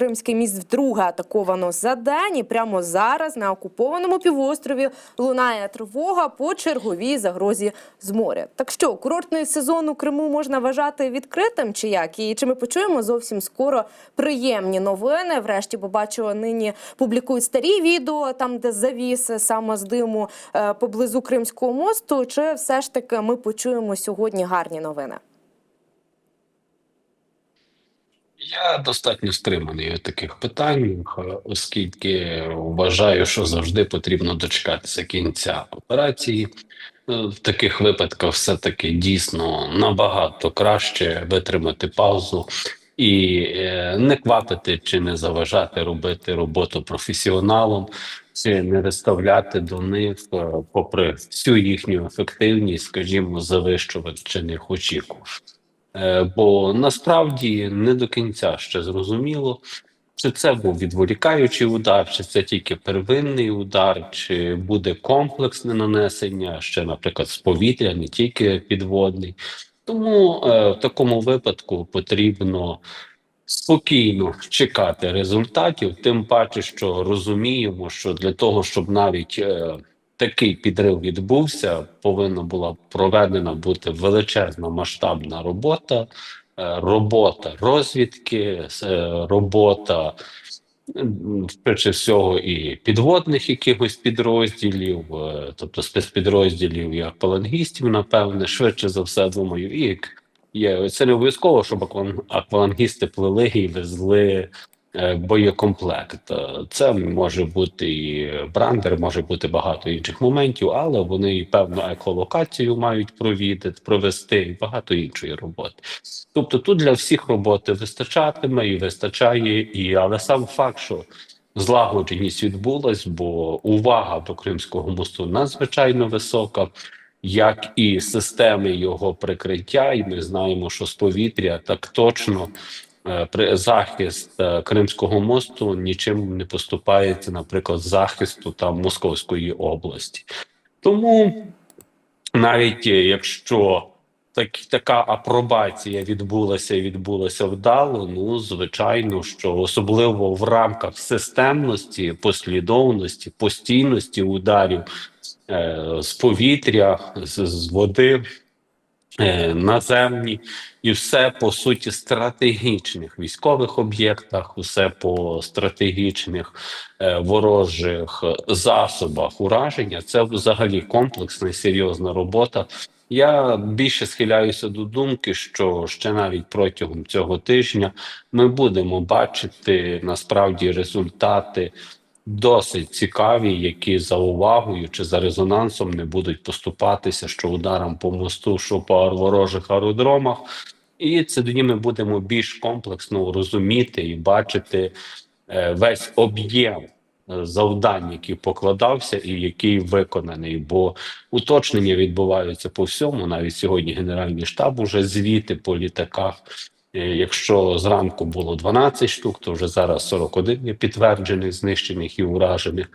Кримський міст вдруге атаковано за день. І прямо зараз на окупованому півострові лунає тривога по черговій загрозі з моря. Так що курортний сезон у Криму можна вважати відкритим чи як? І чи ми почуємо зовсім скоро приємні новини? Врешті побачила нині публікують старі відео, там де завіс саме з диму е, поблизу Кримського мосту. Чи все ж таки ми почуємо сьогодні гарні новини? Я достатньо стриманий у таких питаннях, оскільки вважаю, що завжди потрібно дочекатися кінця операції. Е, В таких випадках все-таки дійсно набагато краще витримати паузу і е, не квапити чи не заважати робити роботу професіоналам, чи не виставляти до них, е, попри всю їхню ефективність, скажімо, завищувачених очікувань. Е, Бо насправді не до кінця ще зрозуміло, чи це був відволікаючий удар, чи це тільки первинний удар, чи буде комплексне нанесення, ще, наприклад, з повітря, не тільки підводний. Тому е, в такому випадку потрібно спокійно чекати результатів, тим паче, що розуміємо, що для того, щоб навіть е, такий підрив відбувся, повинна була проведена бути величезна масштабна робота, е, робота розвідки, е, робота. Швидше всього, і підводних якихось підрозділів, е, тобто спецпідрозділів і аквалангістів, напевне, швидше за все, думаю, і як є. Це не обов'язково, щоб аквалан- аквалангісти плили і везли боєкомплект. Е, Це може бути і брандер, може бути багато інших моментів, але вони і певну еколокацію мають провідати, провести і багато іншої роботи. Тобто тут для всіх роботи вистачатиме і вистачає, і але сам факт, що злагодженість відбулась, бо увага до Кримського мосту надзвичайно висока. Як і системи його прикриття, і ми знаємо, що з повітря так точно е, захист е, Кримського мосту нічим не поступається, наприклад, захисту там Московської області. Тому навіть е, якщо так, така апробація відбулася і відбулася вдало, ну звичайно, що особливо в рамках системності, послідовності, постійності ударів е, з повітря, з, з води. Е, Наземні і все по суті стратегічних військових об'єктах, усе по стратегічних е, ворожих засобах ураження. Це взагалі комплексна і серйозна робота. Я більше схиляюся до думки, що ще навіть протягом цього тижня ми будемо бачити насправді результати досить цікаві, які за увагою чи за резонансом не будуть поступатися, що ударом по мосту, що по ворожих аеродромах. І це тоді ми будемо більш комплексно розуміти і бачити е, весь об'єм е, завдань, який покладався, і який виконаний. Бо уточнення відбуваються по всьому. Навіть сьогодні Генеральний штаб уже звіти по літаках. Якщо зранку було 12 штук, то вже зараз 41 є підтверджених, знищених і уражених.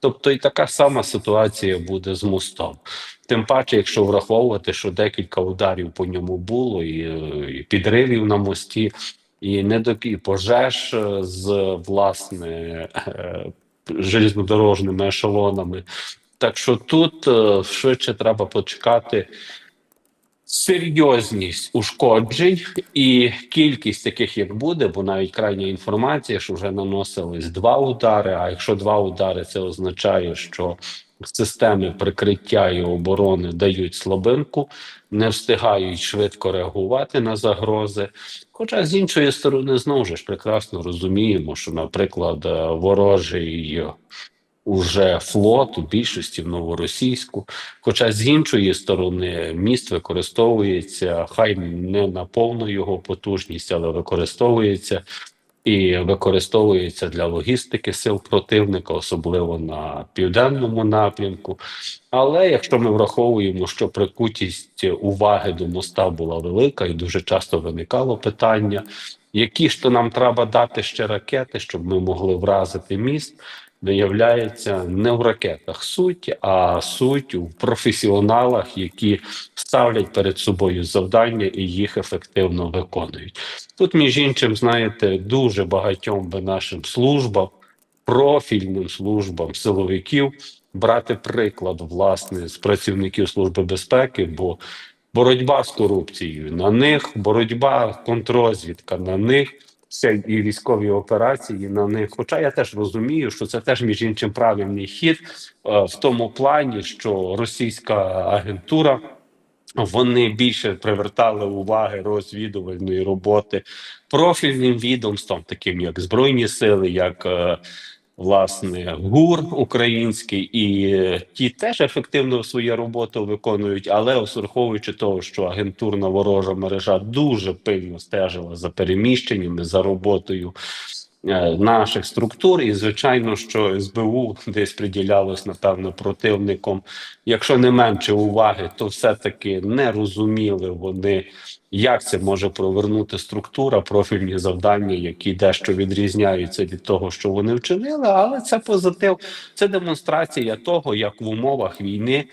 Тобто і така сама ситуація буде з мостом. Тим паче, якщо враховувати, що декілька ударів по ньому було, і, е, і підривів на мості, і недок... і пожеж е, з власне е, железнодорожними ешелонами. Так що тут швидше треба почекати серйозність ушкоджень і кількість таких, як буде, бо навіть крайня інформація, що вже наносились два удари. А якщо два удари, це означає, що системи прикриття і оборони дають слабинку, не встигають швидко реагувати на загрози. Хоча з іншої сторони, знову ж прекрасно розуміємо, що, наприклад, е, ворожий уже флот у більшості в новоросійську. Хоча з іншої сторони міст використовується, хай не на повну його потужність, але використовується і використовується для логістики сил противника, особливо на південному напрямку. Але якщо ми враховуємо, що прикутість уваги до моста була велика, і дуже часто виникало питання, які ж то нам треба дати ще ракети, щоб ми могли вразити міст. Виявляється не в ракетах суть, а суть у професіоналах, які ставлять перед собою завдання і їх ефективно виконують. Тут, між іншим, знаєте, дуже багатьом би нашим службам, профільним службам силовиків брати приклад власне з працівників служби безпеки, бо боротьба з корупцією на них, боротьба контррозвідка на них. Все і військові операції на них. Хоча я теж розумію, що це теж між іншим правильний хід е, в тому плані, що російська агентура вони більше привертали уваги розвідувальної роботи профільним відомствам, таким як Збройні Сили, як е, власне ГУР український, і е, ті теж ефективно свою роботу виконують, але враховуючи того, що агентурна ворожа мережа дуже пильно стежила за переміщеннями, за роботою. е, Наших структур, і звичайно, що СБУ десь приділялось напевно противником. Якщо не менше уваги, то все-таки не розуміли вони, як це може провернути структура, профільні завдання, які дещо відрізняються від того, що вони вчинили. Але це позитив, це демонстрація того, як в умовах війни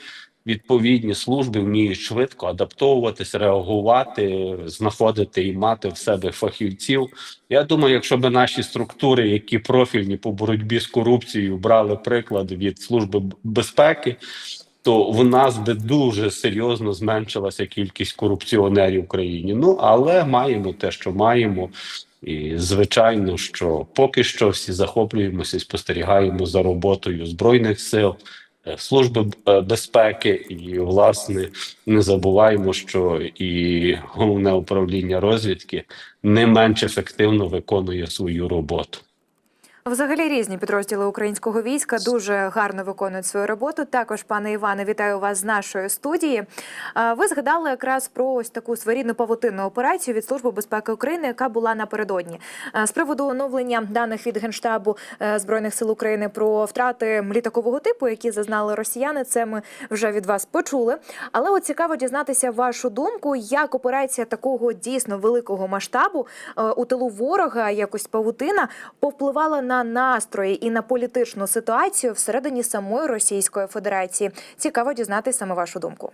відповідні служби вміють швидко адаптовуватись, реагувати, знаходити і мати в себе фахівців. Я думаю, якщо б наші структури, які профільні по боротьбі з корупцією, брали приклад від служби безпеки то в нас би дуже серйозно зменшилася кількість корупціонерів в країні. Ну але маємо те, що маємо. І звичайно, що поки що всі захоплюємося і спостерігаємо за роботою збройних сил, е, служби е, безпеки, і власне не забуваємо, що і головне управління розвідки не менш ефективно виконує свою роботу. Взагалі різні підрозділи українського війська дуже гарно виконують свою роботу. Також, пане Іване, вітаю вас з нашої студії. Ви згадали якраз про ось таку своєрідну павутинну операцію від Служби безпеки України, яка була напередодні. З приводу оновлення даних від генштабу е, збройних сил України про втрати літакового типу, які зазнали росіяни. Це ми вже від вас почули. Але от цікаво дізнатися вашу думку, як операція такого дійсно великого масштабу е, у тилу ворога, якось павутина, повпливала на настрої і на політичну ситуацію всередині самої Російської Федерації. Цікаво дізнатися саме вашу думку.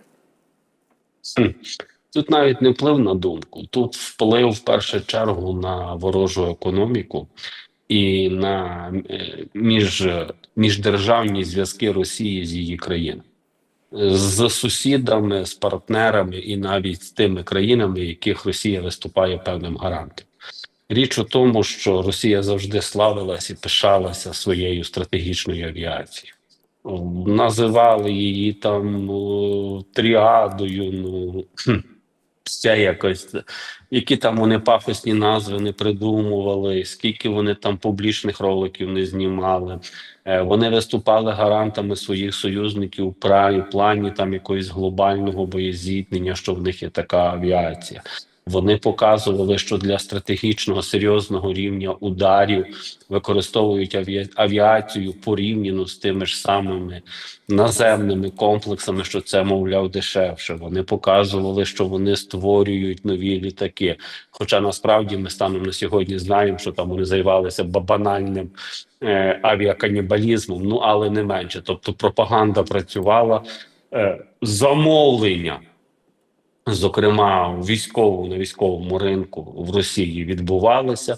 Тут навіть не вплив на думку, тут вплив в першу чергу на ворожу економіку і на е, між, міждержавні зв'язки Росії з її країнами, з сусідами, з партнерами і навіть з тими країнами, яких Росія виступає певним гарантом. Річ у тому, що Росія завжди славилась і пишалася своєю стратегічною авіацією. Називали її там тріадою. Ну все якось, які там вони пафосні назви не придумували, скільки вони там публічних роликів не знімали. Е, Вони виступали гарантами своїх союзників у плані там якогось глобального боєзіткнення, що в них є така авіація. Вони показували, що для стратегічного серйозного рівня ударів використовують авіа- авіацію порівняно з тими ж самими наземними комплексами, що це мовляв дешевше. Вони показували, що вони створюють нові літаки. Хоча насправді ми станом на сьогодні знаємо, що там вони займалися ба- банальним е, авіаканібалізмом, ну але не менше. Тобто пропаганда працювала, е, замовлення. Зокрема, в військовому на військовому ринку в Росії відбувалося,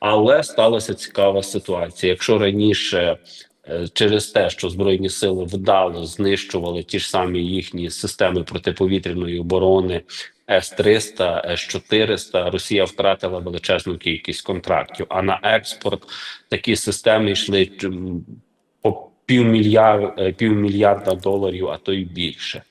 але сталася цікава ситуація. Якщо раніше е, через те, що збройні сили вдало знищували ті ж самі їхні системи протиповітряної оборони С-300, С-400, Росія втратила величезну кількість контрактів. А на експорт такі системи йшли півмільярда, півмільярда доларів, а то й більше.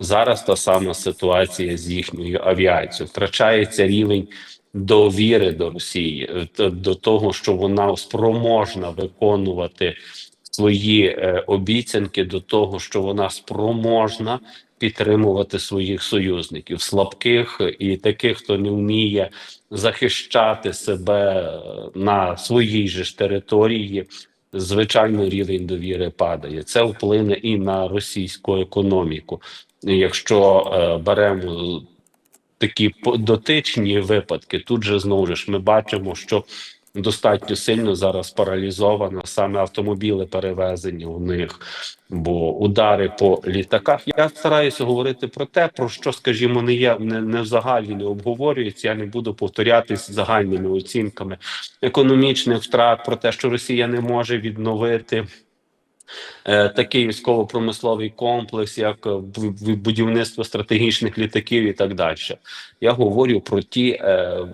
Зараз та сама ситуація з їхньою авіацією. Втрачається рівень довіри до Росії, е, до того, що вона спроможна виконувати свої е, обіцянки, до того, що вона спроможна підтримувати своїх союзників, слабких і таких, хто не вміє захищати себе е, на своїй же ж території. Звичайно, рівень довіри падає. Це вплине і на російську економіку. Якщо е, беремо такі дотичні випадки, тут же знову ж ми бачимо, що достатньо сильно зараз паралізована саме автомобіли перевезені у них, бо удари по літаках. Я стараюся говорити про те, про що, скажімо, не є не, не взагалі не обговорюється. Я не буду повторятись загальними оцінками економічних втрат про те, що Росія не може відновити. Е, Такий військово-промисловий комплекс, як е, бу- бу- будівництво стратегічних літаків і так далі. Я говорю про ті, е,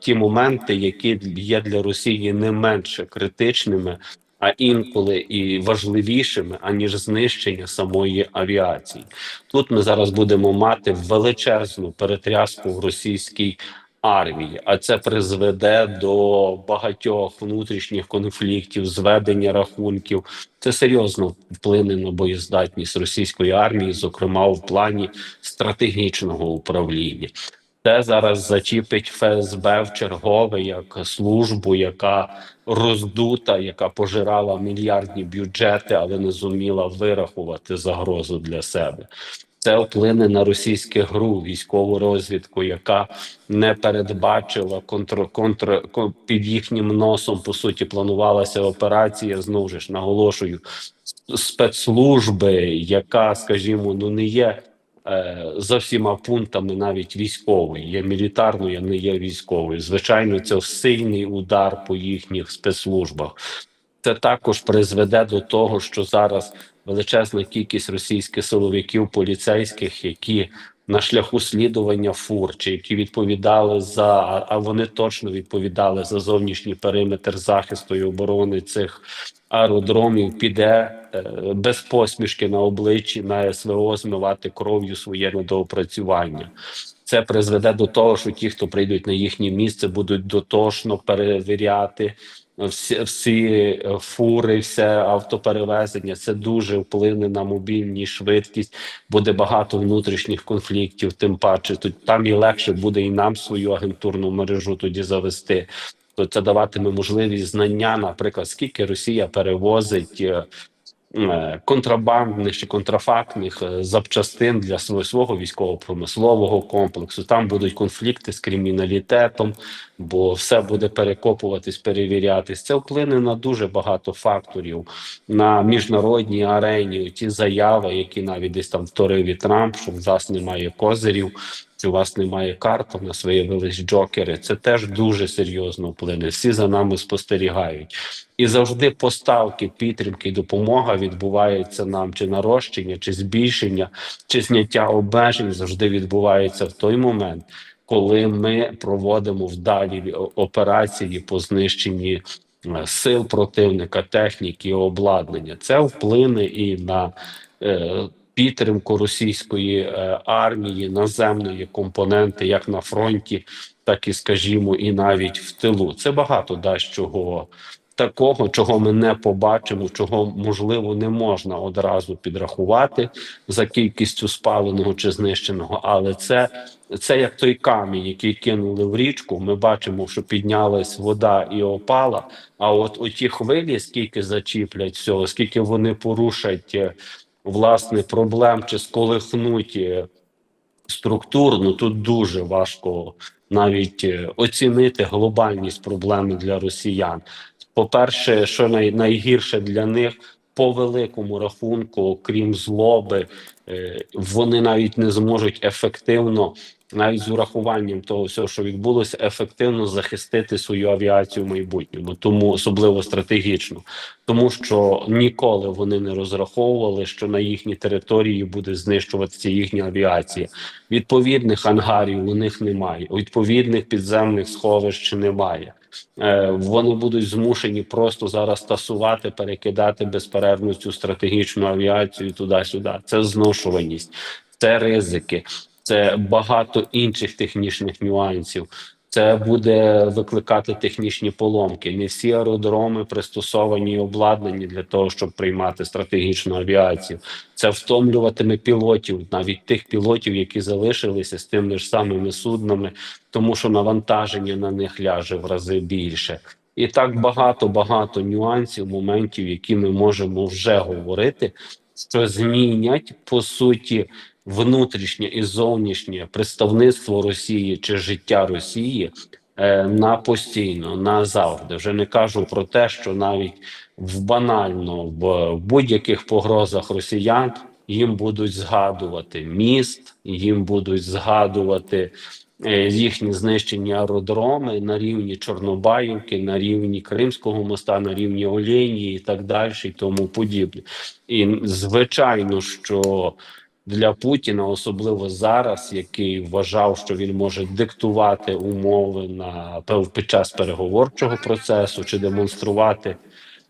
ті моменти, які є для Росії не менше критичними, а інколи і важливішими, аніж знищення самої авіації. Тут ми зараз будемо мати величезну перетряску в російській армії, а це призведе до багатьох внутрішніх конфліктів, зведення рахунків. Це серйозно вплине на боєздатність російської армії, зокрема в плані стратегічного управління. Це зараз зачіпить ФСБ в чергове як службу, яка роздута, яка пожирала мільярдні бюджети, але не зуміла вирахувати загрозу для себе. Це вплине на російську гру, військову розвідку, яка не передбачила контр, контр, кон- під їхнім носом. По суті, планувалася операція. Знову ж наголошую спецслужби, яка, скажімо, ну не є е, за всіма пунктами навіть військовою, є мілітарною, не є військовою. Звичайно, це сильний удар по їхніх спецслужбах. Це також призведе до того, що зараз величезна кількість російських силовиків, поліцейських, які на шляху слідування фур, чи які відповідали за а- вони точно відповідали за зовнішній периметр захисту і оборони цих аеродромів, піде е, без посмішки на обличчі на СВО змивати кров'ю своє недоопрацювання. Це призведе до того, що ті, хто прийдуть на їхнє місце, будуть дотошно перевіряти всі, всі е, фури, все автоперевезення. Це дуже вплине на мобільність, швидкість. Буде багато внутрішніх конфліктів. Тим паче тут там і легше буде і нам свою агентурну мережу тоді завести. То це даватиме можливість знання, наприклад, скільки Росія перевозить. Е, Контрабандних чи контрафактних е, запчастин для свого військово-промислового комплексу. Там будуть конфлікти з криміналітетом, бо все буде перекопуватись, перевірятись. Це вплине на дуже багато факторів на міжнародній арені. Ті заяви, які навіть десь там вторив і Трамп, що в нас немає козирів. У вас немає карт, у нас виявились джокери. Це теж дуже серйозно вплине. Всі за нами спостерігають, і завжди поставки, підтримки допомога відбуваються нам чи нарощення, чи збільшення, чи зняття обмежень завжди відбувається в той момент, коли ми проводимо вдалі операції по знищенні е, сил противника, техніки, обладнання. Це вплине і на е, підтримку російської е, армії, наземної компоненти, як на фронті, так і скажімо, і навіть в тилу. Це багато дасть чого. Такого, чого ми не побачимо, чого можливо не можна одразу підрахувати за кількістю спаленого чи знищеного, але це це як той камінь, який кинули в річку. Ми бачимо, що піднялась вода і опала. А от оті хвилі, скільки зачіплять всього, скільки вони порушать е, власне проблем чи сколихнуть структурно, структур, ну тут дуже важко навіть е, оцінити глобальність проблеми для росіян. По-перше, що най, найгірше для них по великому рахунку, крім злоби, е, вони навіть не зможуть ефективно, навіть з урахуванням того всього, що відбулося, ефективно захистити свою авіацію в майбутньому, тому особливо стратегічно, тому що ніколи вони не розраховували, що на їхній території буде знищуватися їхня авіація. Відповідних ангарів у них немає, відповідних підземних сховищ немає. Е, Вони будуть змушені просто зараз тасувати, перекидати безперервно цю стратегічну авіацію туди-сюди. Це зношуваність, це ризики, це багато інших технічних нюансів. Це буде викликати технічні поломки. Не всі аеродроми пристосовані і обладнані для того, щоб приймати стратегічну авіацію. Це втомлюватиме пілотів, навіть тих пілотів, які залишилися з тими ж самими суднами, тому що навантаження на них ляже в рази більше. І так багато багато нюансів, моментів, які ми можемо вже говорити, що змінять по суті внутрішнє і зовнішнє представництво Росії чи життя Росії е, на постійно, назавжди. Вже не кажу про те, що навіть в банально в, будь-яких погрозах росіян їм будуть згадувати міст, їм будуть згадувати е, їхні знищені аеродроми на рівні Чорнобаївки, на рівні Кримського моста, на рівні Олєнії і так далі, і тому подібне. І звичайно, що для Путіна, особливо зараз, який вважав, що він може диктувати умови на під час переговорчого процесу чи демонструвати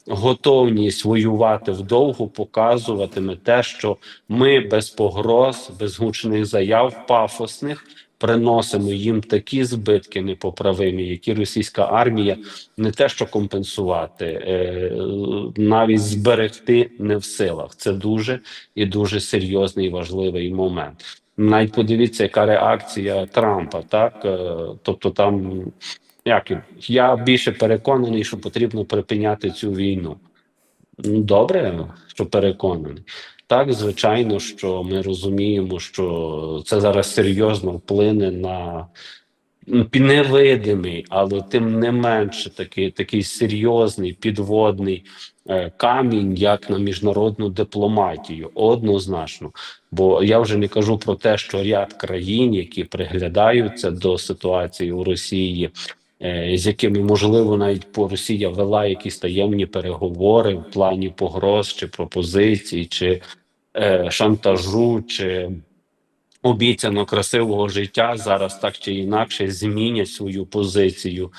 готовність воювати вдовгу, показуватиме те, що ми без погроз, без гучних заяв пафосних приносимо їм такі збитки непоправимі, які російська армія не те, що компенсувати, е, навіть зберегти не в силах. Це дуже і дуже серйозний і важливий момент. Навіть подивіться, яка реакція Трампа, так Е, тобто там як я більше переконаний, що потрібно припиняти цю війну. Ну, добре, що переконаний. Так, звичайно, що ми розуміємо, що це зараз серйозно вплине на невидимий, але тим не менше такий, такий серйозний підводний е, камінь, як на міжнародну дипломатію, однозначно. Бо я вже не кажу про те, що ряд країн, які приглядаються до ситуації у Росії, е, з якими можливо навіть по Росія вела якісь таємні переговори в плані погроз чи пропозицій, чи е, шантажу, чи обіцяно красивого життя зараз так чи інакше змінять свою позицію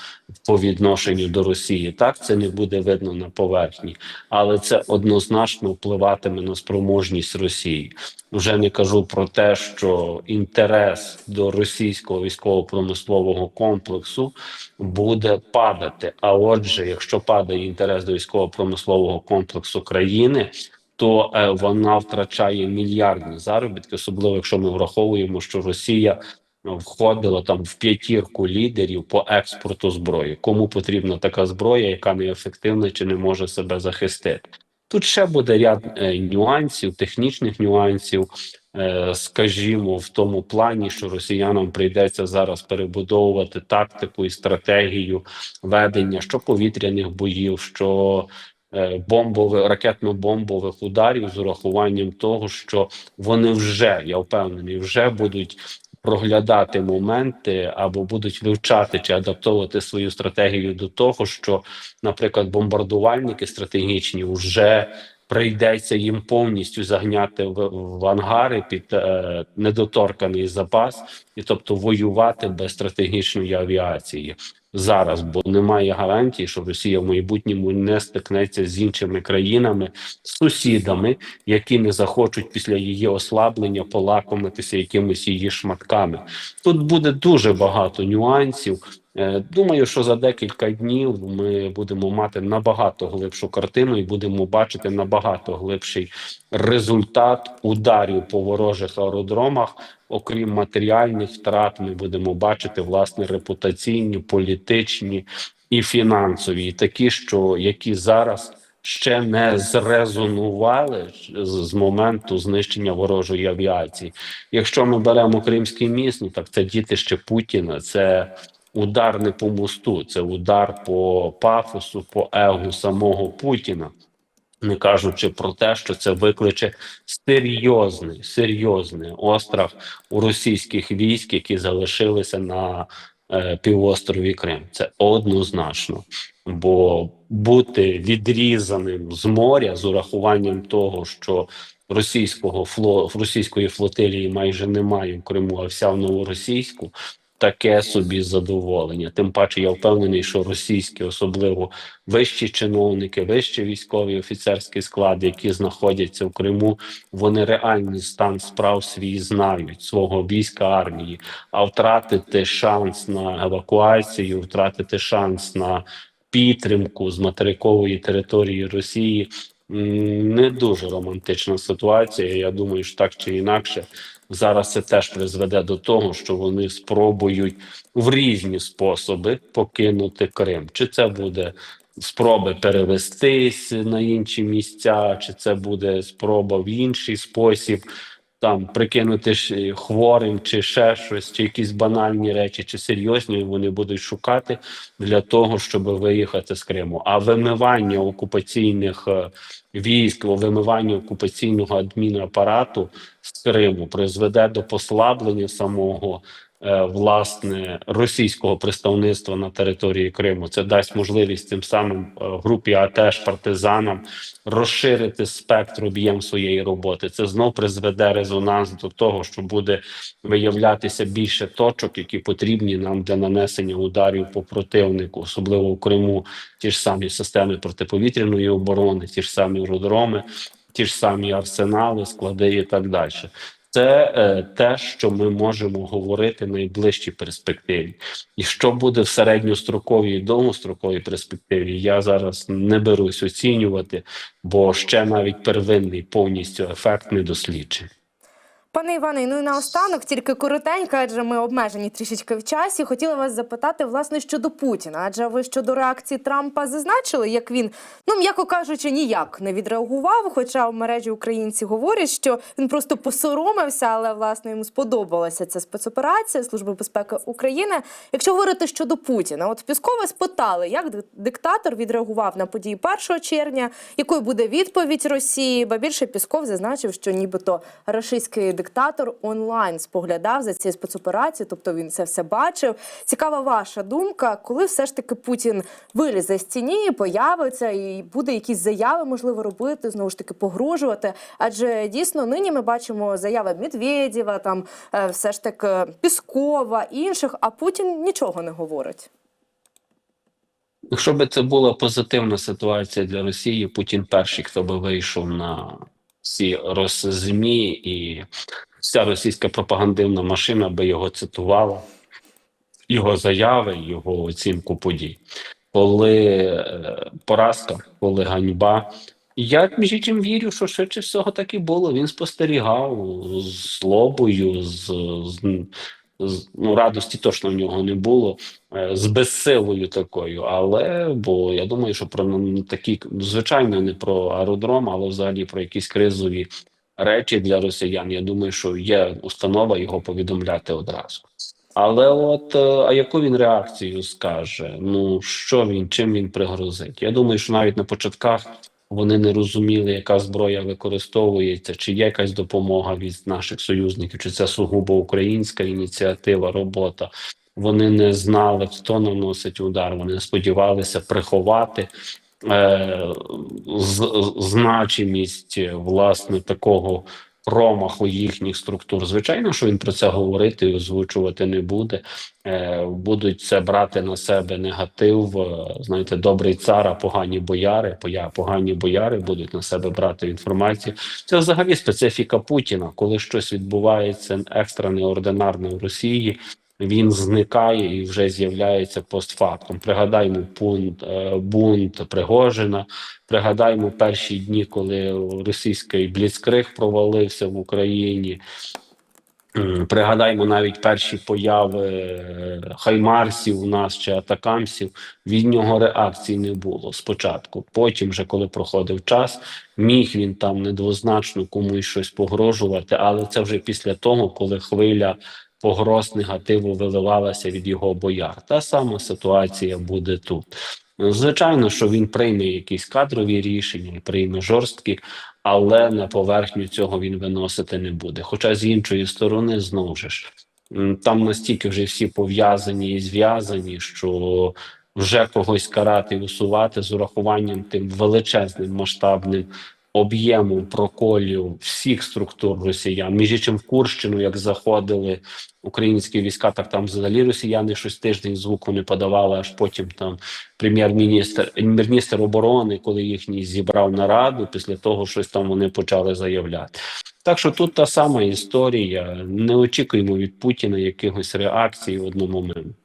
по відношенню до Росії. Так це не буде видно на поверхні, але це однозначно впливатиме на спроможність Росії. Вже не кажу про те, що інтерес до російського військово-промислового комплексу буде падати. А отже, якщо падає інтерес до військово-промислового комплексу країни, то е, вона втрачає мільярдні заробітки, особливо якщо ми враховуємо, що Росія ну, входила там в п'ятірку лідерів по експорту зброї. Кому потрібна така зброя, яка неефективна чи не може себе захистити? Тут ще буде ряд е, нюансів, технічних нюансів, е, скажімо, в тому плані, що росіянам прийдеться зараз перебудовувати тактику і стратегію ведення що повітряних боїв, що е, бомбових ракетно-бомбових ударів з урахуванням того, що вони вже я впевнений, вже будуть проглядати моменти або будуть вивчати чи адаптовувати свою стратегію до того, що, наприклад, бомбардувальники стратегічні вже прийдеться їм повністю загняти в, в ангари під е, недоторканий запас, і тобто воювати без стратегічної авіації зараз, бо немає гарантії, що Росія в майбутньому не стикнеться з іншими країнами, сусідами, які не захочуть після її ослаблення полакомитися якимись її шматками. Тут буде дуже багато нюансів. Е, Думаю, що за декілька днів ми будемо мати набагато глибшу картину і будемо бачити набагато глибший результат ударів по ворожих аеродромах. Окрім матеріальних втрат, ми будемо бачити власне репутаційні, політичні і фінансові, і такі, що які зараз ще не зрезонували з, моменту знищення ворожої авіації. Якщо ми беремо Кримський міст, ну так це дітище Путіна, це удар не по мосту, це удар по пафосу, по егу самого Путіна. Не кажучи про те, що це викличе серйозний серйозний острах у російських військ, які залишилися на е, півострові Крим. Це однозначно. Бо бути відрізаним з моря з урахуванням того, що російського фло російської флотилії майже немає в Криму, а вся в новоросійську. Таке собі задоволення. Тим паче, я впевнений, що російські, особливо вищі чиновники, вищі військові офіцерський склад, які знаходяться в Криму, вони реальний стан справ свій знають свого війська армії. А втратити шанс на евакуацію, втратити шанс на підтримку з материкової території Росії не дуже романтична ситуація. Я думаю, що так чи інакше. Зараз це теж призведе до того, що вони спробують в різні способи покинути Крим. Чи це буде спроби перевестись на інші місця, чи це буде спроба в інший спосіб там прикинути хворим, чи ще щось, чи якісь банальні речі, чи серйозні вони будуть шукати для того, щоб виїхати з Криму. А вимивання окупаційних е, військ, вимивання окупаційного адмінапарату з Криму призведе до послаблення самого. Е, Власне російського представництва на території Криму це дасть можливість тим самим е, групі АТЕШ партизанам розширити спектр об'єм своєї роботи. Це знов призведе резонанс до того, що буде виявлятися більше точок, які потрібні нам для нанесення ударів по противнику, особливо в Криму. Ті ж самі системи протиповітряної оборони, ті ж самі аеродроми, ті ж самі арсенали, склади і так далі. Це е, те, що ми можемо говорити в найближчій перспективі. І що буде в середньостроковій і довгостроковій перспективі, я зараз не берусь оцінювати, бо ще навіть первинний повністю ефект не досліджений. Пане Іване, ну і наостанок, тільки коротенько, адже ми обмежені трішечки в часі. Хотіла вас запитати власне щодо Путіна. Адже ви щодо реакції Трампа зазначили, як він, ну м'яко кажучи, ніяк не відреагував. Хоча в мережі українці говорять, що він просто посоромився, але власне йому сподобалася ця спецоперація Служби безпеки України. Якщо говорити щодо Путіна, от Піскова спитали, як диктатор відреагував на події 1 червня, якою буде відповідь Росії. Ба більше Пісков зазначив, що нібито рашистський диктатор онлайн споглядав за цією спецоперацією, тобто він це все бачив. Цікава ваша думка, коли все ж таки Путін вилізе з тіні, появиться і буде якісь заяви можливо робити, знову ж таки погрожувати. Адже дійсно нині ми бачимо заяви Медведєва, там е, все ж таки Піскова, інших, а Путін нічого не говорить. Якщо би це була позитивна ситуація для Росії, Путін перший, хто би вийшов на всі роззмі, і вся російська пропагандивна машина би його цитувала, його заяви, його оцінку подій. Коли е, поразка, коли ганьба. Я між іншим вірю, що швидше всього так і було. Він спостерігав з злобою, з, з, з ну, радості точно в нього не було е, з безсилою такою, але бо я думаю, що про такі звичайно не про аеродром, але взагалі про якісь кризові речі для росіян. Я думаю, що є установа його повідомляти одразу. Але от е, а яку він реакцію скаже? Ну що він, чим він пригрозить? Я думаю, що навіть на початках вони не розуміли, яка зброя використовується, чи є якась допомога від наших союзників, чи це сугубо українська ініціатива, робота. Вони не знали, хто наносить удар. Вони сподівалися приховати е, з, значимість власне такого промаху їхніх структур. Звичайно, що він про це говорити і озвучувати не буде. Е, будуть це брати на себе негатив. е, Знаєте, добрий цар, а погані бояри, погані бояри будуть на себе брати інформацію. Це взагалі специфіка Путіна, коли щось відбувається екстра неординарне в Росії. Він зникає і вже з'являється постфактум. Пригадаймо бунт, е, бунт Пригожина. Пригадаймо перші дні, коли російський бліцкриг провалився в Україні. Пригадаймо навіть перші появи е, хаймарсів у нас чи атакамсів. Від нього реакції не було спочатку. Потім, вже коли проходив час, міг він там недвозначно комусь щось погрожувати, але це вже після того, коли хвиля погроз негативу виливалася від його бояр. Та сама ситуація буде тут. Звичайно, що він прийме якісь кадрові рішення, і прийме жорсткі, але на поверхню цього він виносити не буде. Хоча з іншої сторони, знову ж там настільки вже всі пов'язані і зв'язані, що вже когось карати і усувати з урахуванням тим величезним масштабним об'ємом проколів всіх структур росіян. Між іншим, в Курщину, як заходили українські війська, так там взагалі росіяни щось тиждень звуку не подавали, аж потім там прем'єр-міністр міністр оборони, коли їхній зібрав нараду, після того щось там вони почали заявляти. Так що тут та сама історія. Не очікуємо від Путіна якихось реакцій в одному момент.